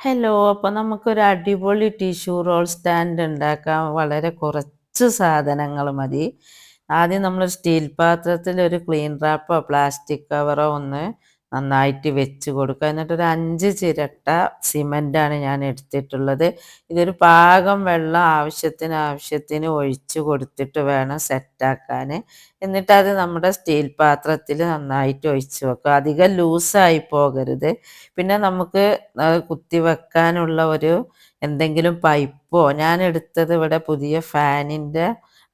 Hello അപ്പോൾ നമുക്കൊരു അടിപൊളി ടിഷ്യൂ റോൾ സ്റ്റാൻഡ് ഉണ്ടാക്കാൻ വളരെ കുറച്ച് സാധനങ്ങൾ മതി. ആദ്യം നമ്മൾ സ്റ്റീൽ പാത്രത്തിൽ ഒരു ക്ലീൻ റാപ്പോ പ്ലാസ്റ്റിക് കവറോ ഒന്ന് നന്നായിട്ട് വെച്ച് കൊടുക്കുക. എന്നിട്ട് ഒരു അഞ്ച് ചിരട്ട സിമന്റാണ് ഞാൻ എടുത്തിട്ടുള്ളത്. ഇതൊരു പാകം വെള്ളം ആവശ്യത്തിന് ആവശ്യത്തിന് ഒഴിച്ച് കൊടുത്തിട്ട് വേണം സെറ്റാക്കാൻ എന്നിട്ട് അത് നമ്മുടെ സ്റ്റീൽ പാത്രത്തിൽ നന്നായിട്ട് ഒഴിച്ച് വെക്കുക. അധികം ലൂസായി പോകരുത്. പിന്നെ നമുക്ക് കുത്തി വെക്കാനുള്ള ഒരു എന്തെങ്കിലും പൈപ്പോ ഞാൻ എടുത്തത് ഇവിടെ പുതിയ ഫാനിന്റെ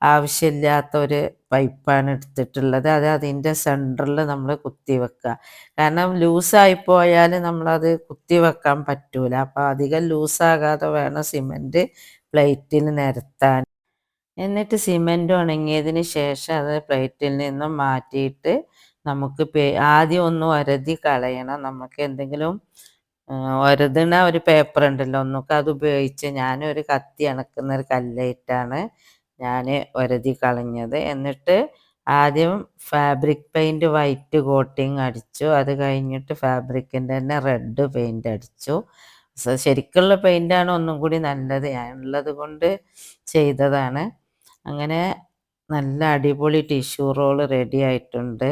ആവശ്യമില്ലാത്ത ഒരു പൈപ്പാണ് എടുത്തിട്ടുള്ളത്. അത് അതിന്റെ സെന്ററിൽ നമ്മൾ കുത്തി വെക്കുക. കാരണം ലൂസായി പോയാൽ നമ്മളത് കുത്തി വെക്കാൻ പറ്റൂല. അപ്പോൾ അധികം ലൂസാകാതെ വേണം സിമെന്റ് പ്ലേറ്റിൽ നിരത്താൻ. എന്നിട്ട് സിമെന്റ് ഉണങ്ങിയതിന് ശേഷം അത് പ്ലേറ്റിൽ നിന്നും മാറ്റിയിട്ട് നമുക്ക് ആദ്യം ഒന്ന് ഒരതി കളയണം. നമുക്ക് എന്തെങ്കിലും ഒരതണ ഒരു പേപ്പർ ഉണ്ടല്ലോ. ഒന്നൊക്കെ അത് ഉപയോഗിച്ച് ഞാനൊരു കത്തി അണക്കുന്ന ഒരു കല്ലായിട്ടാണ് ഞാൻ ഒരതി കളഞ്ഞത്. എന്നിട്ട് ആദ്യം ഫാബ്രിക് പെയിന്റ് വൈറ്റ് കോട്ടിങ് അടിച്ചു. അത് കഴിഞ്ഞിട്ട് ഫാബ്രിക്കിന്റെ തന്നെ റെഡ് പെയിന്റ് അടിച്ചു. ശരിക്കുള്ള പെയിന്റാണ് ഒന്നും കൂടി നല്ലത്. ഞാനുള്ളത് കൊണ്ട് ചെയ്തതാണ്. അങ്ങനെ നല്ല അടിപൊളി ടിഷ്യൂ റോൾ റെഡി ആയിട്ടുണ്ട്.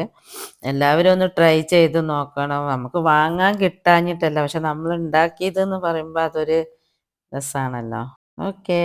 എല്ലാവരും ഒന്ന് ട്രൈ ചെയ്ത് നോക്കണം. നമുക്ക് വാങ്ങാൻ കിട്ടാഞ്ഞിട്ടല്ല. പക്ഷെ നമ്മൾ ഉണ്ടാക്കിയതെന്ന് പറയുമ്പോൾ അതൊരു രസമാണല്ലോ ഓക്കേ